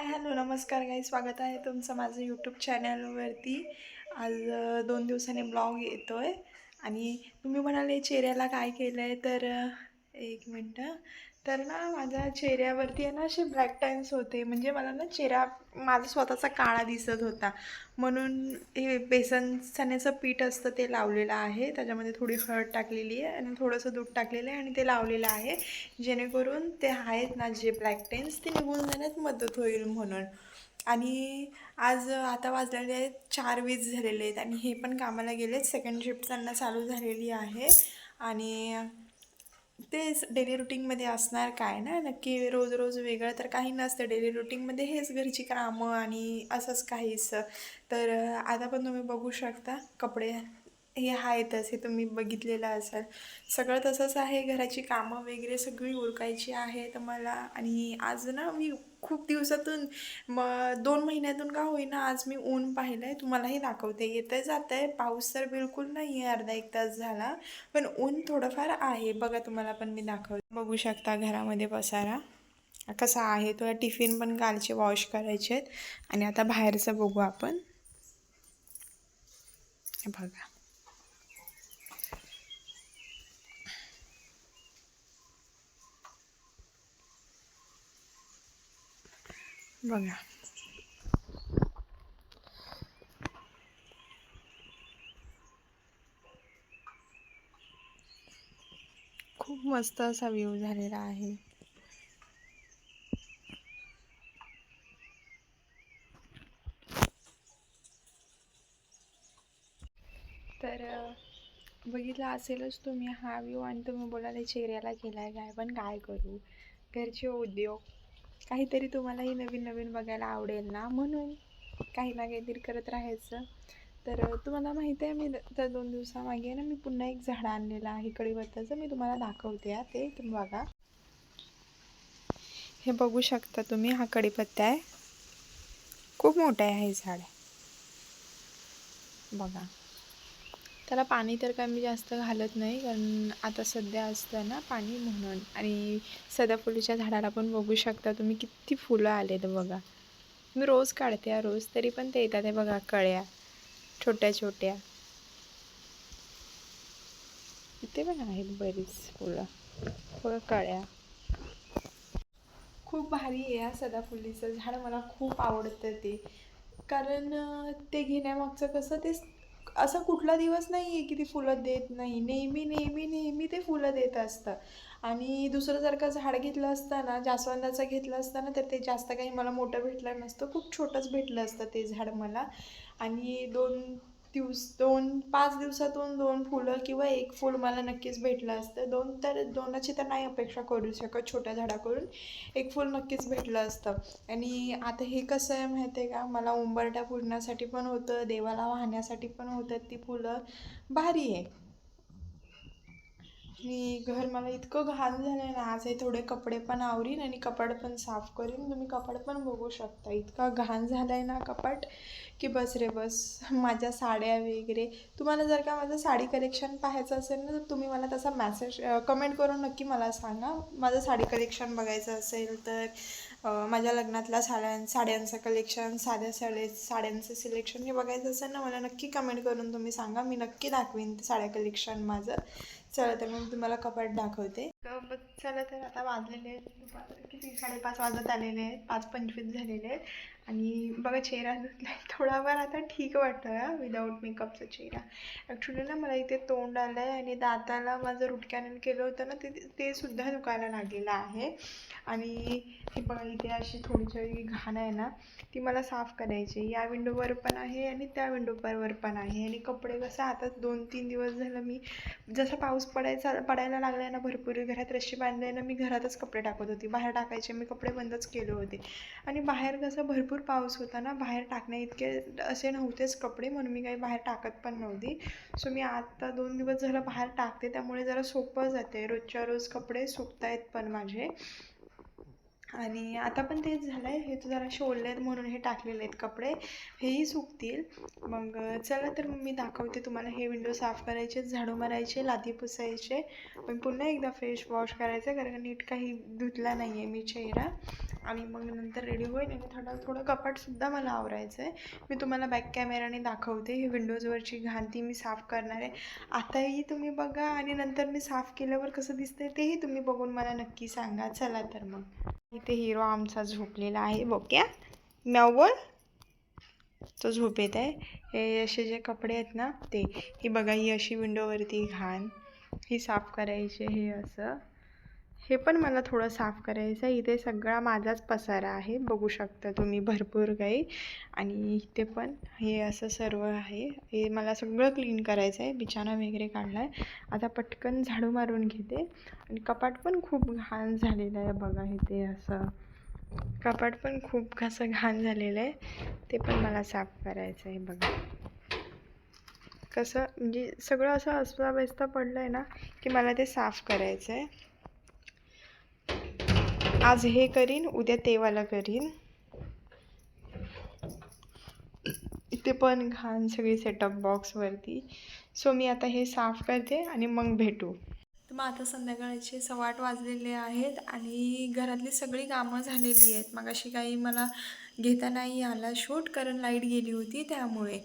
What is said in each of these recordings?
Hi hello नमस्कार काही स्वागत आहे तुमचं माझं यूट्यूब चॅनलवरती आज दोन दिवसांनी ब्लॉग येतो आहे आणि तुम्ही म्हणाले चेहऱ्याला काय केलं आहे तर एक मिनटं. तर ना माझ्या चेहऱ्यावरती आहे ना असे ब्लॅक टाईम्स होते. म्हणजे मला ना चेहरा माझा स्वतःचा काळा दिसत होता. म्हणून हे बेसन चण्याचं पीठ असतं ते लावलेलं आहे. त्याच्यामध्ये थोडी हळद टाकलेली आहे आणि थोडंसं दूध टाकलेलं आहे आणि ते लावलेलं आहे. जेणेकरून ते आहेत ना जे ब्लॅक टेन्स ते निघून जाण्यात मदत होईल म्हणून. आणि आज आता वाजलेले आहेत चार वीज झालेले आहेत आणि हे पण कामाला गेलेत. सेकंड शिफ्ट त्यांना चालू झालेली आहे. आणि तेच डेली रुटीनमध्ये असणार काय ना? नक्की रोज रोज वेगळं तर काही नसतं. डेली रुटीनमध्ये हेच घरची कामं आणि असंच काहीच तर आता पण तुम्ही बघू शकता कपडे. हे आहेतच हे तुम्ही बघितलेलं असाल. सगळं तसंच आहे घराची कामं वगैरे सगळी उरकायची आहेत मला आणि आज ना मी खूप दिवसातून म दोन महिन्यातून का होईना आज मी ऊन पाहिलं आहे तुम्हालाही दाखवते. येतं जात आहे. पाऊस तर बिलकुल नाही आहे अर्धा एक तास झाला. पण ऊन थोडंफार आहे. बघा तुम्हाला पण मी दाखवते. बघू शकता घरामध्ये पसारा. कसा आहे तो. टिफिन पण कालचे वॉश करायचे आहेत आणि आता बाहेरचं बघू आपण. बघा. बघा. खूप मस्त असा व्ह्यू झालेला आहे. तर बघितला असेलच तुम्ही हा व्ह्यू आणि तुम्ही बोलायला चेहऱ्याला गेलाय काय पण काय करू? घरचे उद्योग काहीतरी तुम्हालाही नवीन नवीन बघायला आवडेल ना? म्हणून काही ना काहीतरी करत राहायचं. तर तुम्हाला माहिती आहे मी तर दोन दिवसामागे ना मी पुन्हा एक झाड आणलेलं आहे कढीपत्त्याचं मी तुम्हाला दाखवते या ते तुम्ही बघा. हे बघू शकता तुम्ही हा कढीपत्ता आहे. खूप मोठं आहे हे झाड. बघा. त्याला पाणी तर काय मी जास्त घालत नाही कारण आता सध्या असतं ना पाणी म्हणून. आणि सदाफुलीच्या झाडाला पण बघू शकता तुम्ही किती फुलं आले तर बघा. मी रोज काढते रोज तरी पण ते येतात हे बघा कळ्या छोट्या छोट्या. इथे पण आहेत बरीच फुलं बघा कळ्या. खूप भारी आहे या सदाफुलीचं झाड मला खूप आवडतं ते. कारण ते घेण्यामागचं कसं ते असा कुठला दिवस नाही आहे की ती फुलं देत नाही. नेहमी नेहमी नेहमी ते फुलं देत असतं. आणि दुसरं जर का झाड घेतलं असताना जास्वंदाचं घेतलं असताना तर ते जास्त काही मला मोठं भेटलं नसतं. खूप छोटंच भेटलं असतं ते झाड मला. आणि दोन दिवस दोन पाच दिवसातून दोन फुलं किंवा एक फूल मला नक्कीच भेटलं असतं. दोन तर दोनाची तर नाही अपेक्षा करू शकत छोट्या झाडाकडून. एक फूल नक्कीच भेटलं असतं. आणि आता हे कसं आहे माहिती आहे का? मला उंबरट्या पुरण्यासाठी पण होतं देवाला वाहण्यासाठी पण होतं. ती फुलं भारी आहे. आणि घर मला इतकं घाण झालं आहे ना आज हे थोडे कपडे पण आवरीन आणि कपाट पण साफ करीन. तुम्ही कपाट पण बघू शकता. इतका घाण झाला आहे ना कपाट की बस रे बस. माझ्या साड्या वगैरे. तुम्हाला जर का माझं साडी कलेक्शन पाहायचं असेल ना तर तुम्ही मला तसा मॅसेज कमेंट करून नक्की मला सांगा. माझं साडी कलेक्शन बघायचं असेल तर माझ्या लग्नातल्या साड्यां साड्यांचं कलेक्शन साध्या साडे साड्यांचं सिलेक्शन हे बघायचं असेल ना मला नक्की कमेंट करून तुम्ही सांगा. मी नक्की दाखवीन साड्या कलेक्शन माझं. चला तर मग तुम्हाला कपाट दाखवते. मग चला तर आता वाजलेले आहेत. किती? साडेपाच वाजत आलेले आहेत. पाच पंचवीस झालेले आहेत. आणि बघा चेहरा धुतला थोडाफार आता ठीक वाटतं हा विदाऊट मेकअपचा चेहरा. ॲक्च्युली ना मला इथे तोंड आलं आहे आणि दाताला माझं रुटक्यानं केलं होतं ना ते ते सुद्धा दुखायला लागलेलं आहे. आणि ती बघा इथे अशी थोडीशी घाण आहे ना ती मला साफ करायची या विंडोवर पण आहे आणि त्या विंडोवर पण आहे. आणि कपडे कसं आता दोन तीन दिवस झालं मी जसा पाऊस पडायचा पडायला लागला ना भरपूर घरात रशी बांधले ना मी घरातच कपडे टाकत होती. बाहेर टाकायचे मी कपडे बंदच केले होते. आणि बाहेर कसं भरपूर भरपूर पाऊस होता ना बाहेर टाकण्या इतके असे नव्हतेच कपडे म्हणून मी काही बाहेर टाकत पण नव्हती. सो मी आता दोन दिवस झालं बाहेर टाकते त्यामुळे जरा सोपं जाते. रोजच्या रोज कपडे सुकतायत पण माझे. आणि आता पण तेच झालं आहे हे तर जरा शोलले आहेत म्हणून हे टाकलेले आहेत कपडे. हेही सुकतील. मग चला तर मी दाखवते तुम्हाला हे विंडो साफ करायचे झाडू मारायचे लादी पुसायचे. पण पुन्हा एकदा फेस वॉश करायचं कारण नीट काही धुतला नाही आहे मी चेहरा. आणि मग नंतर रेडी होईल आणि थोडं थोडं कपाटसुद्धा मला आवरायचं आहे मी तुम्हाला बॅक कॅमेराने दाखवते. ही विंडोजवरची घाण ती मी साफ करणार आहे. आताही तुम्ही बघा आणि नंतर मी साफ केल्यावर कसं दिसतंय तेही तुम्ही बघून मला नक्की सांगा. चला तर मग. इथे हिरो आमचा झोपलेला आहे. बोक्या म्याव तो झोपेत आहे. हे असे जे कपडे आहेत ना ते. ही बघा ही अशी विंडोवरती घाण. ही साफ करायची हे असं. हे पण मला थोडं साफ करायचं आहे इथे सगळा माझाच पसारा आहे. बघू शकता तुम्ही भरपूर काही. आणि इथे पण हे असं सर्व आहे. हे मला सगळं क्लीन करायचं आहे बिछाना वगैरे काढला आहे आता पटकन झाडू मारून घेते. आणि कपाट पण खूप घाण झालेलं आहे बघा इथे असं. कपाट पण खूप असं घाण झालेलं आहे. ते पण मला साफ करायचं आहे बघा. कसं म्हणजे सगळं असं अस्ताव्यस्त पडलं आहे ना की मला ते साफ करायचं आहे आज हे करीन उद्या तेवाला करीन. इथे पण घाण सगळी सेटअप बॉक्सवरती सो मी आता हे साफ करते आणि मग भेटू. तर मग आता संध्याकाळचे सव्वा आठ वाजलेले आहेत आणि घरातली सगळी कामं झालेली आहेत. मग अशी काही मला घेता नाही आला शूट कारण लाइट गेली होती त्यामुळे.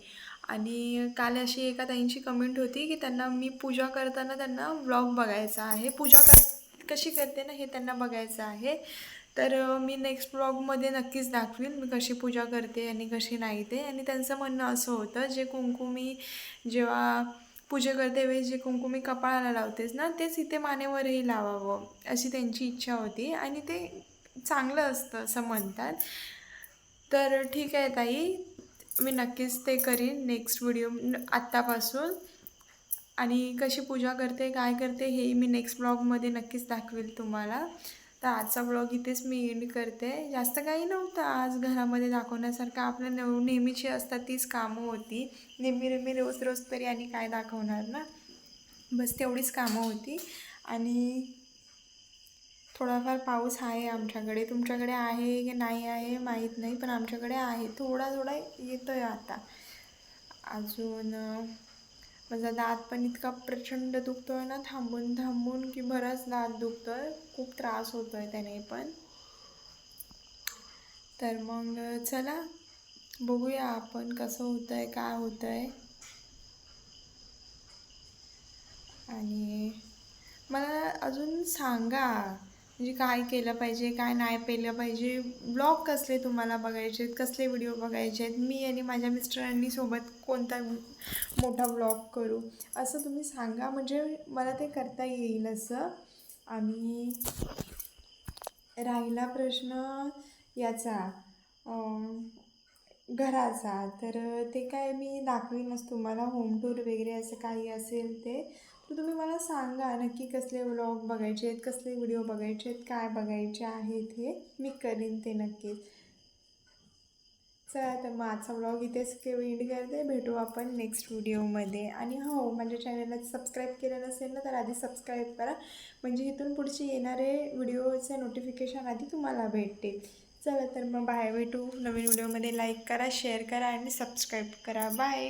आणि काल अशी एका ताईंची कमेंट होती की त्यांना मी पूजा करताना त्यांना व्लॉग बघायचा आहे. पूजा कर कशी करते ना हे त्यांना बघायचं आहे. तर मी नेक्स्ट ब्लॉगमध्ये नक्कीच दाखवीन मी कशी पूजा करते आणि कशी नाही ते. आणि त्यांचं म्हणणं असं होतं जे कुंकू मी जेव्हा पूजा करते वेळेस जे कुंकू मी कपाळाला लावतेस ना तेच इथे मानेवरही लावावं अशी त्यांची इच्छा होती. आणि ते चांगलं असतं असं म्हणतात. तर ठीक आहे ताई. मी नक्कीच ते करीन नेक्स्ट व्हिडिओ आत्तापासून आणि कशी पूजा करते काय करते हे मी नेक्स्ट ब्लॉगमध्ये नक्कीच दाखवेल तुम्हाला. तर आजचा ब्लॉग इथेच मी एंड करते. जास्त काही नव्हतं आज घरामध्ये दाखवण्यासारखं आपल्या नेव नेहमीची असतात तीच कामं होती. नेहमी नेहमी रोज रोज तरी आणि काय दाखवणार ना? बस तेवढीच कामं होती. आणि थोडाफार पाऊस आहे आमच्याकडे. तुमच्याकडे आहे की नाही आहे माहीत नाही पण आमच्याकडे आहे. थोडा थोडा येतो आहे आता. अजून माझा दात पण इतका प्रचंड दुखतो आहे ना थांबून थांबून की बराच दात दुखतो आहे खूप त्रास होतो आहे त्याने पण. तर मग चला बघूया आपण कसं होतं आहे काय होतं आहे आणि मला अजून सांगा म्हणजे काय केलं पाहिजे काय नाही पेलं पाहिजे. ब्लॉग कसले तुम्हाला बघायचे आहेत कसले व्हिडिओ बघायचे आहेत? मी आणि माझ्या मिस्टरांनी सोबत कोणता मोठा ब्लॉग करू? असं तुम्ही सांगा म्हणजे मला ते करता येईल असं. आणि राहिला प्रश्न याचा घराचा. तर ते काय मी दाखवीनच तुम्हाला होम टूर वगैरे असं काही असेल ते. तर तुम्ही मला सांगा नक्की कसले व्लॉग बघायचे आहेत कसले व्हिडिओ बघायचे आहेत काय बघायचे आहेत हे मी करीन ते नक्कीच. चला तर मग व्लॉग इथेच एंड करते. भेटू आपण नेक्स्ट व्हिडिओमध्ये आणि हो माझ्या चॅनलला सबस्क्राईब केलं नसेल ना तर आधी सबस्क्राईब करा. म्हणजे इथून पुढचे येणारे व्हिडिओचे नोटिफिकेशन आधी तुम्हाला भेटतील. चला तर मग बाय. भेटू. नवीन व्हिडिओमध्ये लाईक करा शेअर करा आणि सबस्क्राईब करा. बाय